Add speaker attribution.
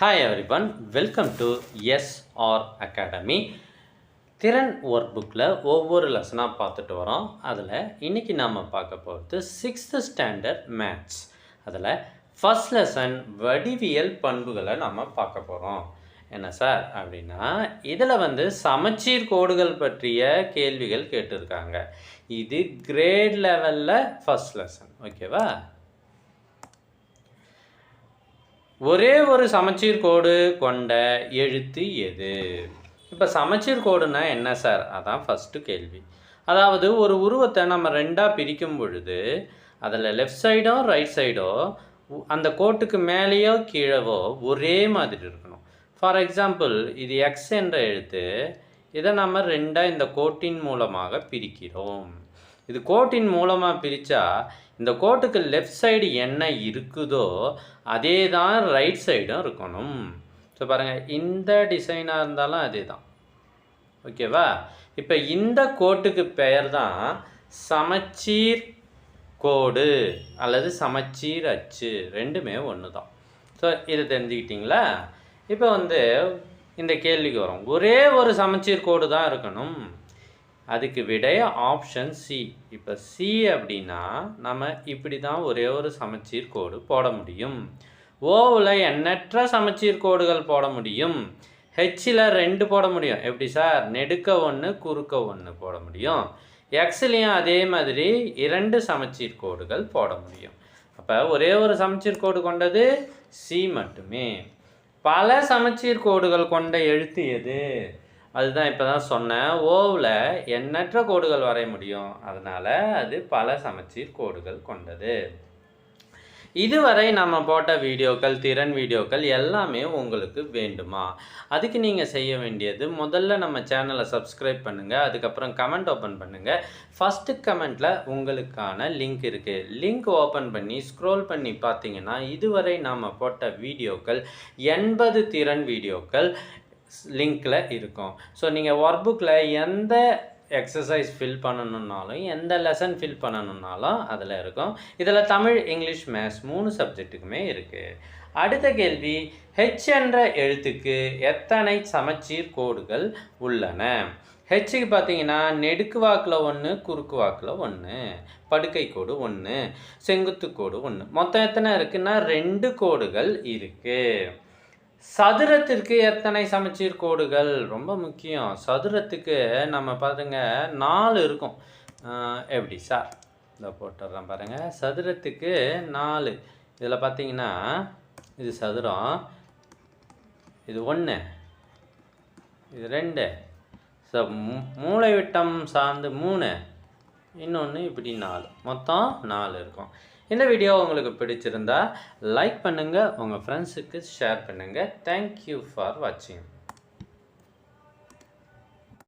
Speaker 1: Hi everyone welcome to S R academy திறன் work புக்கில் ஒவ்வொரு லெசனாக பார்த்துட்டு வரோம். அதில் இன்றைக்கி நாம் பார்க்க போகிறது சிக்ஸ்த்து ஸ்டாண்டர்ட் மேத்ஸ் அதில் ஃபஸ்ட் லெசன் வடிவியல் பண்புகளை நம்ம பார்க்க போகிறோம் என்ன சார் அப்படின்னா இதில் வந்து சமச்சீர் கோடுகள் பற்றிய கேள்விகள் கேட்டிருக்காங்க. இது கிரேட் லெவலில் ஃபஸ்ட் லெசன் ஓகேவா ஒரே ஒரு சமச்சீர் கோடு கொண்ட எழுத்து எது? இப்போ சமச்சீர் கோடுனா என்ன சார்? அதான் ஃபஸ்ட்டு கேள்வி. அதாவது ஒரு உருவத்தை நம்ம ரெண்டாக பிரிக்கும் பொழுது அதில் லெஃப்ட் சைடோ ரைட் சைடோ அந்த கோட்டுக்கு மேலேயோ கீழவோ ஒரே மாதிரி இருக்கணும். ஃபார் எக்ஸாம்பிள் இது எக்ஸ் என்ற எழுத்து. இதை நம்ம ரெண்டாக இந்த கோட்டின் மூலமாக பிரிக்கிறோம். இது கோட்டின் மூலமாக பிரித்தா இந்த கோட்டுக்கு லெஃப்ட் சைடு என்ன இருக்குதோ அதே தான் ரைட் சைடும் இருக்கணும். ஸோ பாருங்கள் இந்த டிசைனாக இருந்தாலும் அதே தான் ஓகேவா இப்போ இந்த கோட்டுக்கு பெயர் தான் சமச்சீர் கோடு அல்லது சமச்சீர் அச்சு. ரெண்டுமே ஒன்று தான் ஸோ இதை தெரிஞ்சுக்கிட்டிங்களா? இப்போ வந்து இந்த கேள்விக்கு வரும். ஒரே ஒரு சமச்சீர் கோடு தான் இருக்கணும். அதுக்கு விடை ஆப்ஷன் சி இப்போ சி அப்படின்னா நம்ம இப்படி தான் ஒரே ஒரு சமச்சீர் கோடு போட முடியும். ஓவில் எண்ணற்ற சமச்சீர் கோடுகள் போட முடியும். ஹெச்சில் ரெண்டு போட முடியும். எப்படி சார்? நெடுக்க ஒன்று குறுக்க ஒன்று போட முடியும். எக்ஸ்லேயும் அதே மாதிரி இரண்டு சமச்சீர் கோடுகள் போட முடியும். அப்போ ஒரே ஒரு சமச்சீர் கோடு கொண்டது சி மட்டுமே. பல சமச்சீர் கோடுகள் கொண்ட எழுத்து எது? அதுதான் இப்போ தான் சொன்னேன். ஓவில் எண்ணற்ற கோடுகள் வரைய முடியும். அதனால் அது பல சமச்சீர் கோடுகள் கொண்டது. இதுவரை நம்ம போட்ட வீடியோக்கள் திறன் வீடியோக்கள் எல்லாமே உங்களுக்கு வேண்டுமா? அதுக்கு நீங்கள் செய்ய வேண்டியது முதல்ல நம்ம சேனலை சப்ஸ்கிரைப் பண்ணுங்கள் அதுக்கப்புறம் கமெண்ட் ஓப்பன் பண்ணுங்கள் ஃபஸ்ட்டு கமெண்ட்டில் உங்களுக்கான லிங்க் இருக்குது லிங்க் ஓப்பன் பண்ணி ஸ்க்ரோல் பண்ணி பார்த்தீங்கன்னா இதுவரை நாம் போட்ட வீடியோக்கள் எண்பது திறன் வீடியோக்கள் லிங்க்கில் இருக்கும். ஸோ நீங்கள் ஒர்க் புக்கில் எந்த எக்ஸசைஸ் ஃபில் பண்ணணுன்னாலும் எந்த லெசன் ஃபில் பண்ணணுன்னாலும் அதில் இருக்கும். இதில் தமிழ் இங்கிலீஷ் மேத்ஸ் மூணு சப்ஜெக்ட்டுக்குமே இருக்குது அடுத்த கேள்வி ஹெச் என்ற எழுத்துக்கு எத்தனை சமச்சீர் கோடுகள் உள்ளன? ஹெச்சுக்கு பார்த்தீங்கன்னா நெடுக்கு வாக்கில் ஒன்று குறுக்கு வாக்கில் ஒன்று படுக்கை கோடு ஒன்று செங்குத்து கோடு ஒன்று மொத்தம் எத்தனை இருக்குன்னா ரெண்டு கோடுகள் இருக்குது சதுரத்திற்கு எத்தனை சமச்சீர் கோடுகள்? ரொம்ப முக்கியம். சதுரத்துக்கு நம்ம பாருங்க நாலு இருக்கும். எப்படி? சார் இதை போட்டுடுறேன் பாருங்கள் சதுரத்துக்கு நாலு. இதில் பார்த்தீங்கன்னா இது சதுரம். இது ஒன்று. இது ரெண்டு. ஸோ மூளை விட்டம் சார்ந்து மூணு. இன்னொன்று இப்படி நாலு. மொத்தம் நாலு இருக்கும். இந்த வீடியோ உங்களுக்கு பிடிச்சிருந்தா லைக் பண்ணுங்கள் உங்கள் ஃப்ரெண்ட்ஸுக்கு ஷேர் பண்ணுங்கள் தேங்க்யூ ஃபார் வாட்சிங்